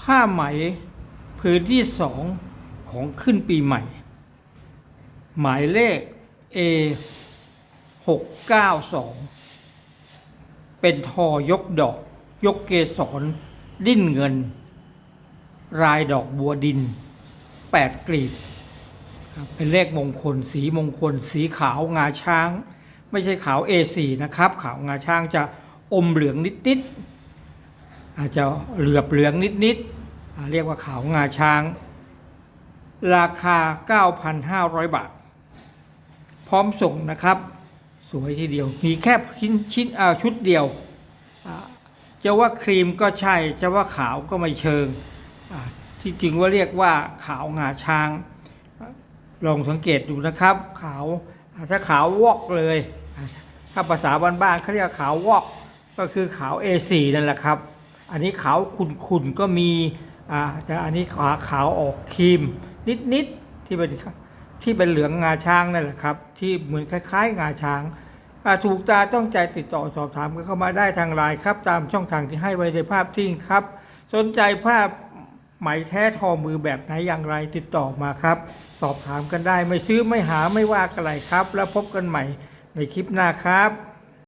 ผ้าไหมพื้นที่สองของขึ้นปีใหม่ หมายเลข A 6 9 2 เป็นทอยกดอก ยกเกสรดิ้นเงิน รายดอกบัวดิน 8 กลีบ เป็นเลขมงคล สีมงคล สีขาวงาช้าง ไม่ใช่ขาว A4 นะครับ ขาวงาช้างจะอมเหลืองนิด ๆ อาจจะเหลือบเหลืองนิดๆเรียกว่าขาวงาช้าง ราคา 9,500 บาท พร้อมส่งนะครับ สวยทีเดียว มีแค่ชิ้นชิ้นชุดเดียวอ่าจะว่าครีมก็ใช่ จะว่าขาวก็ไม่เชิง ที่จริงว่าเรียกว่าขาวงาช้าง ลองสังเกตดูนะครับ ขาวถ้าขาววอกเลย ถ้าภาษาบ้านๆเขาเรียกขาววอกก็คือขาว A4 นั่นแหละครับ อันนี้ขาวขุ่นๆก็มีอ่าแต่อันนี้ขาวขาวออกครีม นิดๆที่เป็นที่เป็นเหลืองงาช้างนั่นแหละครับ ที่เหมือนคล้าย ๆ งาช้างาถูกตาต้องใจติดต่อสอบถามกันเข้ามาได้ทางไลน์ครับ ตามช่องทางที่ให้ไว้ในภาพทิ้งครับ สนใจภาพไหมแท้ทอมือแบบไหนอย่างไรติดต่อมาครับ สอบถามกันได้ไม่ซื้อไม่หาไม่ว่ากันไรครับ แล้วพบกันใหม่ในคลิปหน้าครับ